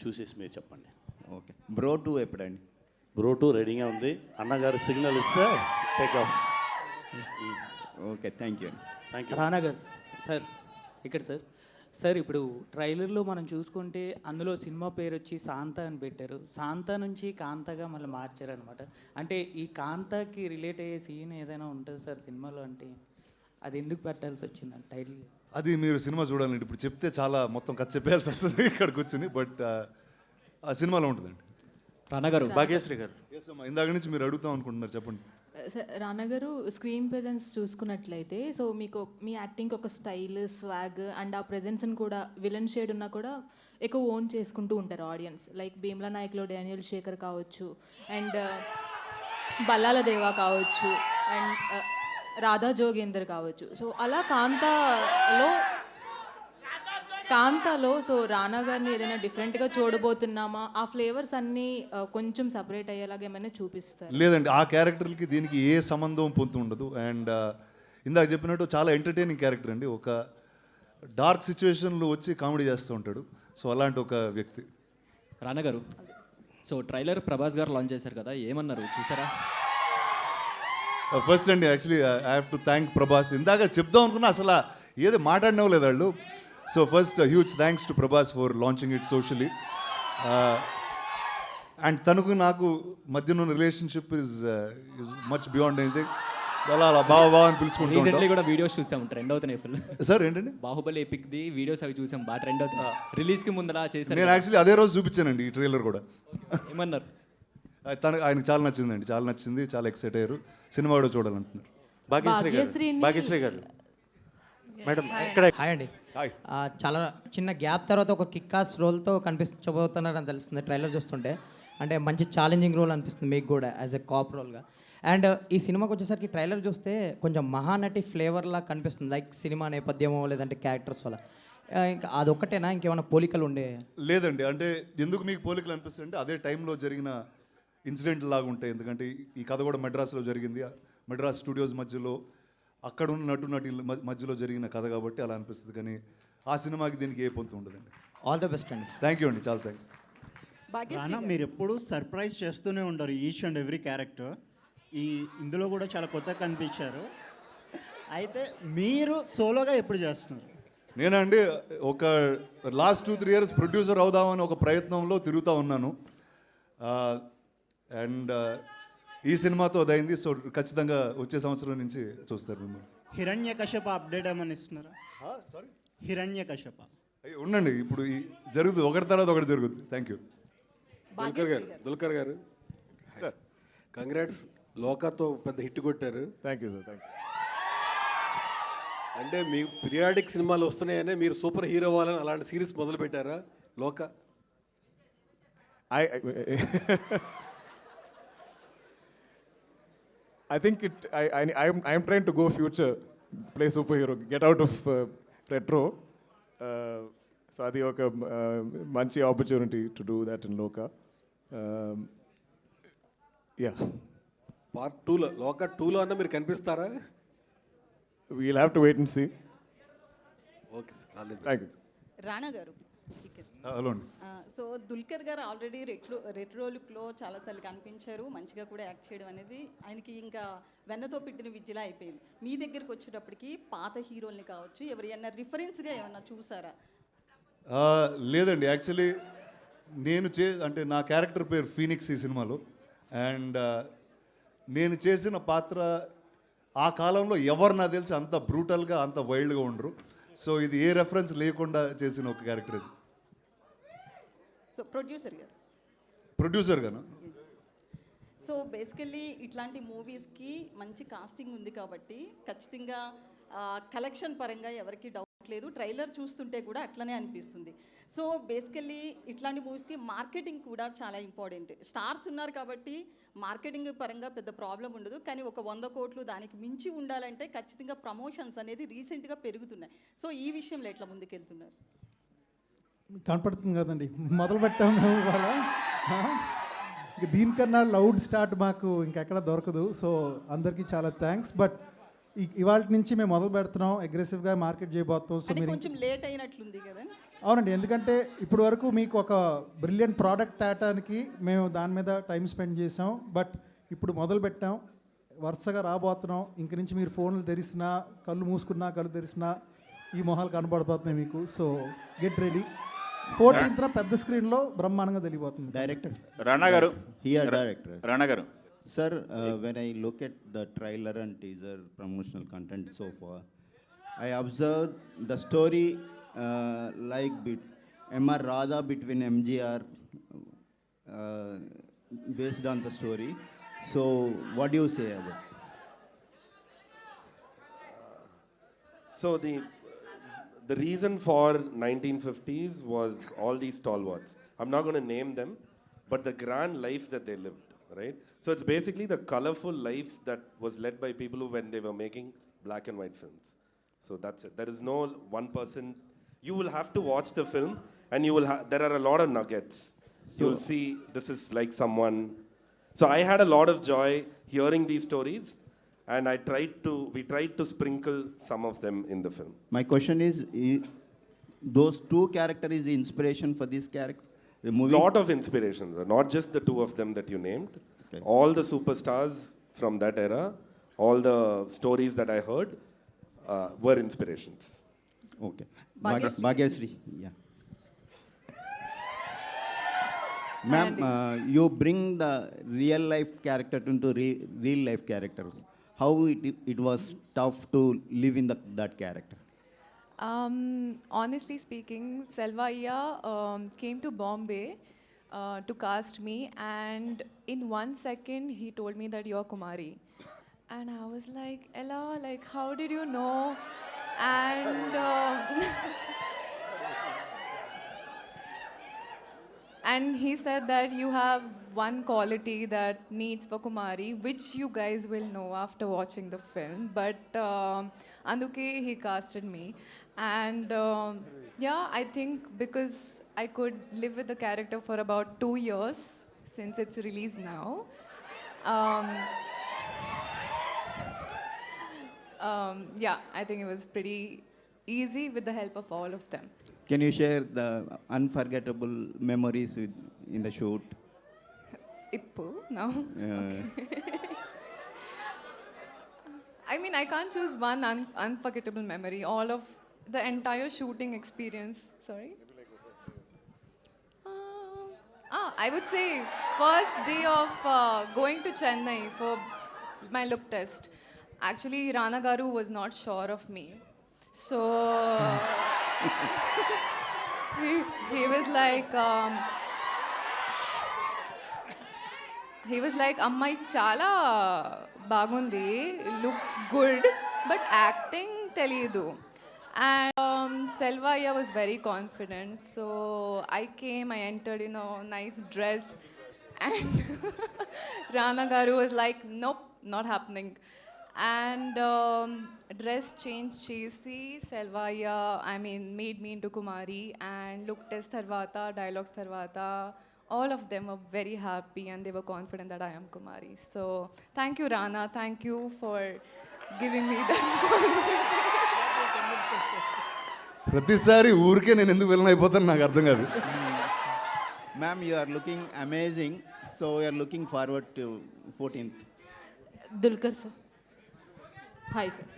చూసేసి మీరు చెప్పండి. ఓకే. బ్రో టూ ఎప్పుడండి? బ్రో టూ రెడీగా ఉంది. అన్నగారు సిగ్నల్ ఇస్తే take off okay thank you అండి థ్యాంక్ యూ రానా గారు సార్ ఇక్కడ సార్. సార్ ఇప్పుడు ట్రైలర్లో మనం చూసుకుంటే అందులో సినిమా పేరు వచ్చి శాంత అని పెట్టారు. శాంత నుంచి కాంతగా మళ్ళీ మార్చారనమాట అంటే ఈ కాంతకి రిలేట్ అయ్యే సీన్ ఏదైనా ఉంటుంది సార్ సినిమాలో అంటే? అది ఎందుకు పెట్టాల్సి వచ్చింది టైటిల్? అది మీరు సినిమా చూడాలండి ఇప్పుడు చెప్తే చాలా మొత్తం కథ చెప్పేయాల్సి వస్తుంది ఇక్కడ కూర్చుని బట్ ఆ సినిమాలో ఉంటుందండి. రానా గారు. భాగ్యశ్రీ గారు. ఇందాక నుంచి మీరు అడుగుతాం అనుకుంటున్నారు చెప్పండి. స- రానా గారు స్క్రీన్ ప్రెజెన్స్ చూసుకున్నట్లయితే సో మీకు మీ యాక్టింగ్ ఒక స్టైల్ స్వాగ్ అండ్ ఆ ప్రెజెన్స్ని కూడా విలన్ షేడ్ ఉన్నా కూడా ఎక్కువ ఓన్ చేసుకుంటూ ఉంటారు ఆడియన్స్. లైక్ భీమ్లా నాయక్లో డానియల్ శేఖర్ కావచ్చు అండ్ బల్లాల దేవా కావచ్చు అండ్ రాధా జోగేందర్ కావచ్చు. సో అలా కాంతాలో కాంతాలో సో రానా గారిని ఏదైనా డిఫరెంట్గా చూడబోతున్నామా? ఆ ఫ్లేవర్స్ అన్నీ కొంచెం సపరేట్ అయ్యేలాగా ఏమైనా చూపిస్తారు? లేదండి ఆ క్యారెక్టర్కి దీనికి ఏ సంబంధం పొంతు ఉండదు. అండ్ ఇందాక చెప్పినట్టు చాలా ఎంటర్టైనింగ్ క్యారెక్టర్ అండి. ఒక డార్క్ సిచ్యువేషన్లో వచ్చి కామెడీ చేస్తూ ఉంటాడు. సో అలాంటి ఒక వ్యక్తి. రానా గారు సో ట్రైలర్ ప్రభాస్ గారు లాంచ్ చేశారు కదా ఏమన్నారు? చూసారా? ఫస్ట్ అండి actually I have to thank Prabhas ఇందాక చెప్దాం అనుకున్నా అసలు ఏది మాట్లాడినవ్వలేదు వాళ్ళు? So first huge thanks to Prabhas for launching it socially and తనకు నాకు మధ్యన relationship is is much beyond anything అలా అలా బావ బావ అని పిలుచుకుంటూ రీసెంట్లీ కూడా వీడియోస్ చూసాం ట్రెండ్ అవుతున్నాయి ఫుల్ సార్ ఏంటండి? బాహుబలి ఎపిక్ ది వీడియోస్ అవి చూసాం బాగా ట్రెండ్ అవుతున్నాయి. రిలీజ్కి ముందర చేశారు నేను యాక్చువల్లీ అదే రోజు చూపించానండి ఈ ట్రైలర్ కూడా. ఏమన్నారు? తనకు ఆయనకు చాలా నచ్చిందండి. చాలా నచ్చింది చాలా ఎక్సైట్ అయ్యారు. సినిమా కూడా చూడాలంటున్నారు. భాగ్యశ్రీ గారు. భాగ్యశ్రీని- భాగ్యశ్రీ గారు. మేడం ఎక్కడ హాయ్ అండి. చాలా చిన్న గ్యాప్ తర్వాత ఒక కిక్కాస్ రోల్తో కనిపించబోతున్నారని తెలుస్తుంది ట్రైలర్ చూస్తుంటే. అంటే మంచి ఛాలెంజింగ్ రోల్ అనిపిస్తుంది మీకు కూడా యాజ్ ఎ కాప్ రోల్గా అండ్ ఈ సినిమాకి వచ్చేసరికి ట్రైలర్ చూస్తే కొంచెం మహానటి ఫ్లేవర్లా కనిపిస్తుంది. లైక్ సినిమా నేపథ్యమో లేదంటే క్యారెక్టర్స్ వల్ల. ఇంకా అదొక్కటేనా? ఇంకేమైనా పోలికలు ఉండే లేదండి. అంటే ఎందుకు మీకు పోలికలు అనిపిస్తుంది అంటే అదే టైంలో జరిగిన ఇన్సిడెంట్ లాగా ఉంటాయి. ఎందుకంటే ఈ కథ కూడా మెడ్రాస్లో జరిగింది. మెడ్రాస్ స్టూడియోస్ మధ్యలో అక్కడ ఉన్న నటు నటుల మ- మధ్యలో జరిగిన కథ కాబట్టి అలా అనిపిస్తుంది. కానీ ఆ సినిమాకి దీనికి ఏ పొంతు ఉండదండి. ఆల్ ద బెస్ట్ అండి. థ్యాంక్ యూ అండి. చాలా థ్యాంక్స్ రానా మీరు ఎప్పుడు సర్ప్రైజ్ చేస్తూనే ఉంటారు ఈచ్ అండ్ ఎవ్రీ క్యారెక్టర్. ఈ ఇందులో కూడా చాలా కొత్తగా కనిపించారు. అయితే మీరు సోలోగా ఎప్పుడు చేస్తున్నారు? నేనండి ఒక last two three years producer అవుదామని ఒక ప్రయత్నంలో తిరుగుతూ ఉన్నాను. అండ్ ఈ సినిమాతో అదైంది. సో ఖచ్చితంగా వచ్చే సంవత్సరం నుంచి చూస్తారు మిమ్మల్ని. హిరణ్య కశ్యప అప్డేట్ ఏమని ఇస్తున్నారా? సారీ హిరణ్య కశ్యప. ఉండండి. ఇప్పుడు ఈ జరుగుతుంది. ఒకటి తర్వాత ఒకటి జరుగుతుంది. థ్యాంక్ యూ దుల్కర్ గారు దుల్కర్ గారు. కంగ్రాట్స్ లోకాతో పెద్ద హిట్ కొట్టారు. థ్యాంక్ యూ సార్ థ్యాంక్ అంటే మీ పీరియాడిక్ సినిమాలు వస్తున్నాయనే మీరు సూపర్ హీరో అవ్వాలని అలాంటి సిరీస్ మొదలు పెట్టారా Loka I I think it I I'm train to go future play super hero get out of retro so అది ఒక uh, మంచి opportunity to do that in Loka yeah part టూలో లోక టూలో అన్న మీరు కనిపిస్తారా? We'll have to wait and see okay. Thank you Rana గారు. Hello so Dulquer గారు already retro retro లుక్లో చాలాసార్లు కనిపించారు మంచిగా కూడా యాక్ట్ చేయడం అనేది ఆయనకి ఇంకా వెన్నతో పెట్టిన విద్యలా అయిపోయింది. మీ దగ్గరికి వచ్చేటప్పటికి పాత హీరోల్ని కావచ్చు ఎవరైనా రిఫరెన్స్గా ఏమన్నా చూసారా? లేదండి. యాక్చువల్లీ నేను చే అంటే నా క్యారెక్టర్ పేరు ఫీనిక్స్ ఈ సినిమాలో. అండ్ నేను చేసిన పాత్ర ఆ కాలంలో ఎవరు నాకు తెలిసి అంత బ్రూటల్గా అంత వైల్డ్గా ఉండరు. సో ఇది ఏ రెఫరెన్స్ లేకుండా చేసిన ఒక క్యారెక్టర్ ఇది. సో ప్రొడ్యూసర్ గారు. ప్రొడ్యూసర్ గాను? సో బేసికల్లీ ఇట్లాంటి మూవీస్కి మంచి కాస్టింగ్ ఉంది కాబట్టి ఖచ్చితంగా కలెక్షన్ పరంగా ఎవరికి డౌట్ లేదు. ట్రైలర్ చూస్తుంటే కూడా అట్లనే అనిపిస్తుంది. సో బేసికల్లీ ఇట్లాంటి మూవీస్కి మార్కెటింగ్ కూడా చాలా ఇంపార్టెంట్ స్టార్స్ ఉన్నారు కాబట్టి మార్కెటింగ్ పరంగా పెద్ద ప్రాబ్లం ఉండదు. కానీ ఒక వంద కోట్లు దానికి మించి ఉండాలంటే ఖచ్చితంగా ప్రమోషన్స్ అనేది రీసెంట్గా పెరుగుతున్నాయి. సో ఈ విషయంలో ఎట్లా ముందుకెళ్తున్నారు? కనపడుతుంది కదండి. మొదలు పెట్టాము మేము ఇవాళ. దీనికన్నా లౌడ్ స్టార్ట్ మాకు ఇంకెక్కడ దొరకదు. సో అందరికీ చాలా థ్యాంక్స్ బట్ ఇవాళ నుంచి మేము మొదలు పెడుతున్నాం. అగ్రెసివ్గా మార్కెట్ చేయబోతున్నాం. సో మీరు కొంచెం లేట్ అయినట్లుంది కదా? అవునండి. ఎందుకంటే ఇప్పటి వరకు మీకు ఒక బ్రిలియంట్ ప్రోడక్ట్ తేటానికి మేము దాని మీద టైం స్పెండ్ చేసాం బట్ ఇప్పుడు మొదలు పెట్టాం. వరుసగా రాబోతున్నాం. ఇంక నుంచి మీరు ఫోన్లు తెరిసినా కళ్ళు మూసుకున్నా కళ్ళు తెరిసినా ఈ మొహాలు కనబడిపోతున్నాయి మీకు. సో గెట్ రెడీ ఫోర్టీన్త్న పెద్ద స్క్రీన్లో బ్రహ్మాండంగా తెలియబోతుంది. డైరెక్టర్ రాణా గారు. హియర్ డైరెక్టర్ రాణా గారు. Sir when I look at the trailer and teaser promotional content so far I observe the story like bit MR Radha between MGR based on the story. So, what do you say about? So the reason for 1950s was all these stalwarts. I'm not going to name them, but the grand life that they lived, right? So it's basically the colorful life that was led by people who, when they were making black and white films. So that's it. There is no one person. You will have to watch the film, and you will. Ha- there are a lot of nuggets. you will see this is like someone. So I had a lot of joy hearing these stories, and I tried to. We tried to sprinkle some of them in the film. My question is, i- those two characters is the inspiration for this character? The movie? lot of inspirations, not just the two of them that you named. All the superstars from that era, all the stories that I heard uh, were inspirations. Okay. Bhagya- Bhagyasri, yeah. Ma'am, uh, you bring the real life character into re- real life characters. How it, it was tough to live in the, that character? Um, honestly speaking, Selvaiya um, came to Bombay uh, to cast me, and in one second, he told me that you're Kumari. And I was like, Ella, like, how did you know? And um, and he said that you have one quality that needs for Kumari, which you guys will know after watching the film. But um, Anduke, he casted me, and um, yeah, I think because I could live with the character for about two years since it's released now. Um, um, yeah, I think it was pretty easy with the help of all of them. Can you share the unforgettable memories with, in the shoot? Ippu, no. Uh, I mean, I can't choose one un- unforgettable memory. All of the entire shooting experience. Sorry. Um, ah, I would say first day of uh, going to Chennai for my look test. Actually, Rana Garu was not sure of me, so he, he was like. Um, he was like అమ్మాయి చాలా బాగుంది looks good but acting తెలియదు and um, Selvayya was very confident so I came I entered in nice dress and Rana గారు was like nope not happening and dress change చేసి Selvaya I mean made me into Kumari and look test తర్వాత dialogues తర్వాత all of them are very happy and they were confident that I'm Kumari so thank you Rana thank you for giving me ప్రతిసారి ఊరికే నేను ఎందుకు వెళ్ళిన అయిపోతాను నాకు అర్థం కాదు. Ma'am you are looking amazing so you are looking forward to fourteenth Dulquer sir hi sir